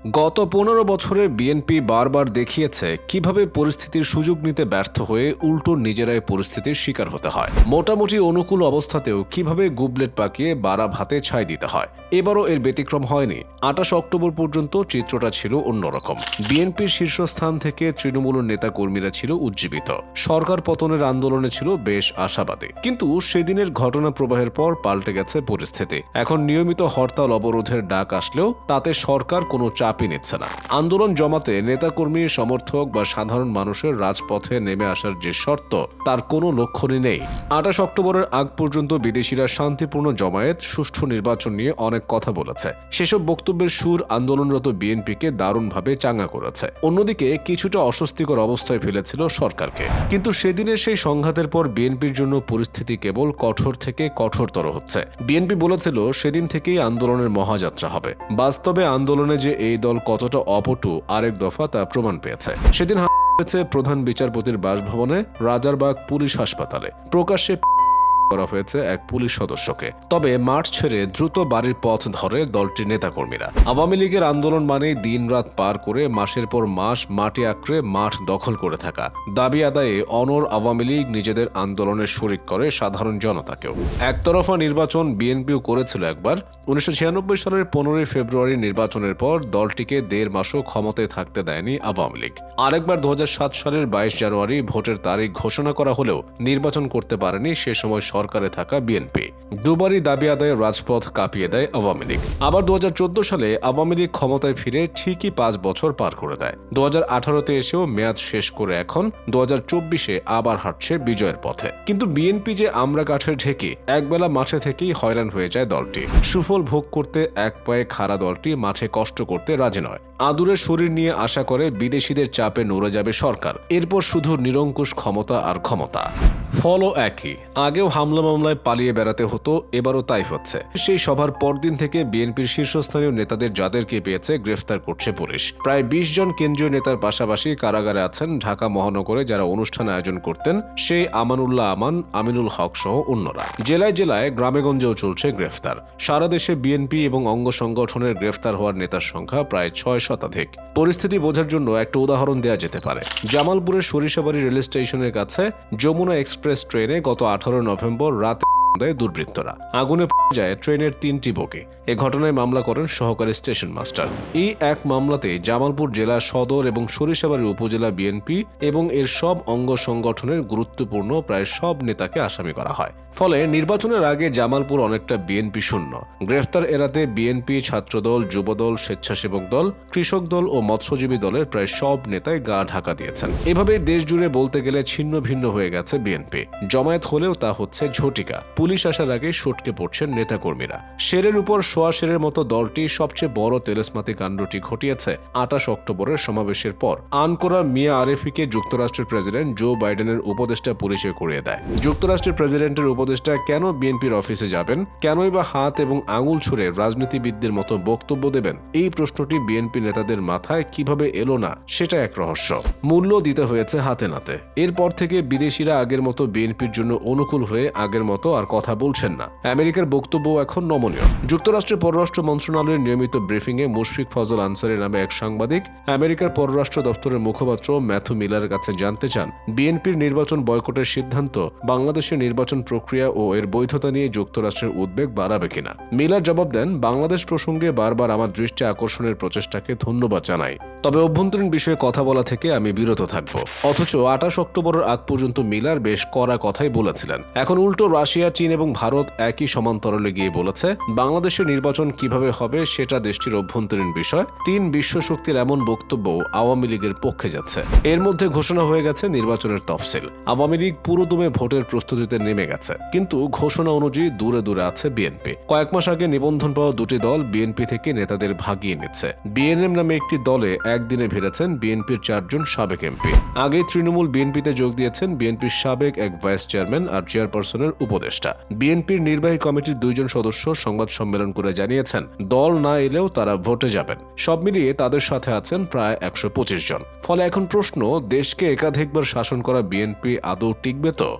গত পনেরো বছরে বিএনপি বারবার দেখিয়েছে কীভাবে পরিস্থিতির সুযোগ নিতে ব্যর্থ হয়ে উল্টো নিজেরাই পরিস্থিতির শিকার হতে হয়। মোটামুটি অনুকূল অবস্থাতেও কীভাবে গুবলেট পাকিয়ে বাড়া ভাতে ছাই দিতে হয়, এবারও এর ব্যতিক্রম হয়নি। আঠাশ অক্টোবর পর্যন্ত চিত্রটা ছিল অন্যরকম। বিএনপির শীর্ষস্থান থেকে তৃণমূলের নেতা কর্মীরা ছিল উজ্জীবিত। সরকার পতনের আন্দোলনে ছিল বেশ আশাবাদী। কিন্তু সেদিনের ঘটনা প্রবাহের পর পাল্টে গেছে পরিস্থিতি। এখন নিয়মিত হরতাল অবরোধের ডাক আসলেও তাতে সরকার কোনো চাপই নিচ্ছে না। আন্দোলন জমাতে নেতাকর্মী, সমর্থক বা সাধারণ মানুষের রাজপথে নেমে আসার যে শর্ত, তার কোনো লক্ষণই নেই। আঠাশ অক্টোবরের আগ পর্যন্ত বিদেশিরা শান্তিপূর্ণ জমায়েত, সুষ্ঠু নির্বাচন নিয়ে অনেক কথা বলেছে। সেসব বক্তব্যের সুর আন্দোলনরত বিএনপিকে দারুণভাবে চাঙ্গা করেছে। অন্যদিকে, কিছুটা অস্বস্তিকর অবস্থায় ফেলেছিল সরকারকে। কিন্তু সেদিনের সেই সংঘাতের পর বিএনপির জন্য পরিস্থিতি কেবল কঠোর থেকে কঠোরতর হচ্ছে। বিএনপি বলেছিল, সেদিন থেকেই আন্দোলনের মহাযাত্রা হবে। বাস্তবে আন্দোলনে যে এই দল কতটা অপটু আরেক দফা তা প্রমাণ পেয়েছে। সেদিন হয়েছে প্রধান বিচারপতির বাসভবনে, রাজারবাগ পুলিশ হাসপাতালে। প্রকাশ্যে করা হয়েছে এক পুলিশ সদস্যকে। তবে মাঠ ছেড়ে দ্রুত বাড়ির পথ ধরে দলটির নেতাকর্মীরা। আওয়ামী লীগের আন্দোলন মানে দিনরাত পার করে মাসের পর মাস মাটি আঁকড়ে মাঠ দখল করে থাকা। দাবি আদায়ে অনর আওয়ামী লীগ নিজেদের আন্দোলনের শরিক করে সাধারণ জনতাকেও। একতরফা নির্বাচন বিএনপিও করেছিল একবার। উনিশশো ছিয়ানব্বই সালের পনেরোই ফেব্রুয়ারি নির্বাচনের পর দলটিকে দেড় মাসও ক্ষমতায় থাকতে দেয়নি আওয়ামী লীগ। আরেকবার দু হাজার সাত সালের বাইশ জানুয়ারি ভোটের তারিখ ঘোষণা করা হলেও নির্বাচন করতে পারেনি সে সময় সরকারে থাকা বিএনপি দুবারই দাবি আদায়ে রাজপথ কাঁপিয়ে দেয় আওয়ামী লীগ। আবার দু হাজার চোদ্দ সালে আওয়ামী লীগ ক্ষমতায় ফিরে ঠিকই পাঁচ বছর পার করে দেয়। দু আঠারোতে এসেও মেয়াদ শেষ করে এখন দু চব্বিশে আবার হাঁটছে বিজয়ের পথে। কিন্তু বিএনপি যে আমরা কাঠের ঢেকে, একবেলা মাঠে থেকেই হয়রান হয়ে যায় দলটি। সুফল ভোগ করতে এক পায়ে খাড়া দলটি মাঠে কষ্ট করতে রাজি নয়। আদুরের শরীর নিয়ে আশা করে বিদেশিদের চাপে নড়ে যাবে সরকার। এরপর শুধু নিরঙ্কুশ ক্ষমতা আর ক্ষমতা। ফলও একই। আগেও হামলা মামলায় পালিয়ে বেড়াতে হতো, এবারও তাই হচ্ছে। সেই সভার পরদিন থেকে বিএনপির শীর্ষস্থানীয় নেতাদের যাদেরকে পেয়েছে গ্রেফতার করছে পুলিশ। প্রায় বিশ জন কেন্দ্রীয় নেতার পাশাপাশি কারাগারে আছেন ঢাকা মহানগরে যারা অনুষ্ঠান আয়োজন করতেন সেই আমানুল্লাহ আমান, আমিনুল হক সহ অন্যরা। জেলায় জেলায় গ্রামেগঞ্জেও চলছে গ্রেফতার। সারা দেশে বিএনপি এবং অঙ্গ সংগঠনের গ্রেফতার হওয়ার নেতার সংখ্যা প্রায় ছয় শতাধিক। পরিস্থিতি বোঝার জন্য একটা উদাহরণ দেওয়া যেতে পারে। জামালপুরের সরিষাবাড়ি রেল স্টেশনের কাছে যমুনা এক্সপ্রেস ট্রেনে গত আঠারো নভেম্বর রাত দেয় দুর্বৃত্তরা। আগুনে যায় ট্রেনের তিনটি বগি এ ঘটনায় মামলা করেন সহকারী স্টেশন মাস্টার। এই এক মামলাতে জামালপুর জেলা সদর এবং সরিষাবাড়ি উপজেলা বিএনপি এবং এর সব অঙ্গ সংগঠনের গুরুত্বপূর্ণ প্রায় সব নেতাকে আসামি করা হয়। ফলে নির্বাচনের আগে জামালপুর অনেকটা বিএনপি শূন্য। গ্রেফতার এড়াতে বিএনপি, ছাত্রদল, যুবদল, স্বেচ্ছাসেবক দল, কৃষক দল ও মৎস্যজীবী দলের প্রায় সব নেতাই গা ঢাকা দিয়েছেন। এভাবে দেশ জুড়ে বলতে গেলে ছিন্ন ভিন্ন হয়ে গেছে বিএনপি। জমায়েত হলেও তা হচ্ছে ঝটিকা। পুলিশ আসার আগে সটকে পড়ছেন নেতাকর্মীরা। শেরের উপর সোয়া শেরের মতো দলটি সবচেয়ে বড় তেলেসমাতি কাণ্ডটি ঘটিয়েছে আটাশ অক্টোবরের সমাবেশের পর। আনকোরা মিয়া আরেফিকে যুক্তরাষ্ট্রের প্রেসিডেন্ট জো বাইডেনের উপদেষ্টা পুলিশে করিয়ে দেয়। যুক্তরাষ্ট্রের প্রেসিডেন্টের উপদেষ্টা কেন বিএনপির অফিসে যাবেন? কেনই বা হাত এবং আঙুল ছুড়ে রাজনীতিবিদদের মতো বক্তব্য দেবেন? এই প্রশ্নটি বিএনপি নেতাদের মাথায় কীভাবে এলো না, সেটা এক রহস্য। মূল্য দিতে হয়েছে হাতে নাতে। এরপর থেকে বিদেশিরা আগের মতো বিএনপির জন্য অনুকূল হয়ে আগের মতো আর কথা বলছেন না। আমেরিকার বক্তব্য এখন নমনীয়। যুক্তরাষ্ট্রের পররাষ্ট্র মন্ত্রণালয়ের নিয়মিত ব্রিফিংয়ে মুশফিক ফজল আনসারি নামে এক সাংবাদিক আমেরিকার পররাষ্ট্র দপ্তরের মুখপাত্র ম্যাথু মিলারের কাছে জানতে চান। বিএনপির নির্বাচন বয়কটের সিদ্ধান্ত, বাংলাদেশের নির্বাচন প্রক্রিয়া ও এর বৈধতা নিয়ে যুক্তরাষ্ট্রের উদ্বেগ বাড়াবে কিনা? মিলার জবাব দেন, বাংলাদেশ প্রসঙ্গে বারবার আমার দৃষ্টি আকর্ষণের প্রচেষ্টাকে ধন্যবাদ জানাই। তবে অভ্যন্তরীণ বিষয়ে কথা বলা থেকে আমি বিরত থাকব। অথচ আঠাশ অক্টোবরের আগ পর্যন্ত মিলার বেশ কড়া কথাই বলেছিলেন। এখন উল্টো রাশিয়া, চীন এবং ভারত একই সমান্তরালে গিয়ে বলেছে, বাংলাদেশের নির্বাচন কীভাবে হবে সেটা দেশটির অভ্যন্তরীণ বিষয়। তিন বিশ্ব শক্তির এমন বক্তব্য আওয়ামী লীগের পক্ষে যাচ্ছে। এর মধ্যে ঘোষণা হয়ে গেছে নির্বাচনের তফসিল। আওয়ামী লীগ পুরোদমে ভোটের প্রস্তুতিতে নেমে গেছে। কিন্তু ঘোষণা অনুযায়ী দূরে দূরে আছে বিএনপি। কয়েক মাস আগে নিবন্ধন পাওয়া দুটি দল বিএনপি থেকে নেতাদের ভাগিয়ে নিচ্ছে। বিএনএম নামে একটি দলে একদিনে ভিড়েছেন বিএনপির চারজন সাবেক এমপি। আগে তৃণমূল বিএনপিতে যোগ দিয়েছেন বিএনপির সাবেক এক ভাইস চেয়ারম্যান আর চেয়ারপারসনের উপদেষ্টা। বিএনপির নির্বাহী কমিটির দুইজন সদস্য সংবাদ সম্মেলন করে জানিয়েছেন, দল না এলেও তারা ভোটে যাবেন। সব মিলিয়ে তাদের সাথে আছেন প্রায় একশো পঁচিশ জন। ফলে এখন প্রশ্ন, দেশকে একাধিকবার শাসন করা বিএনপি আদৌ টিকবে তো?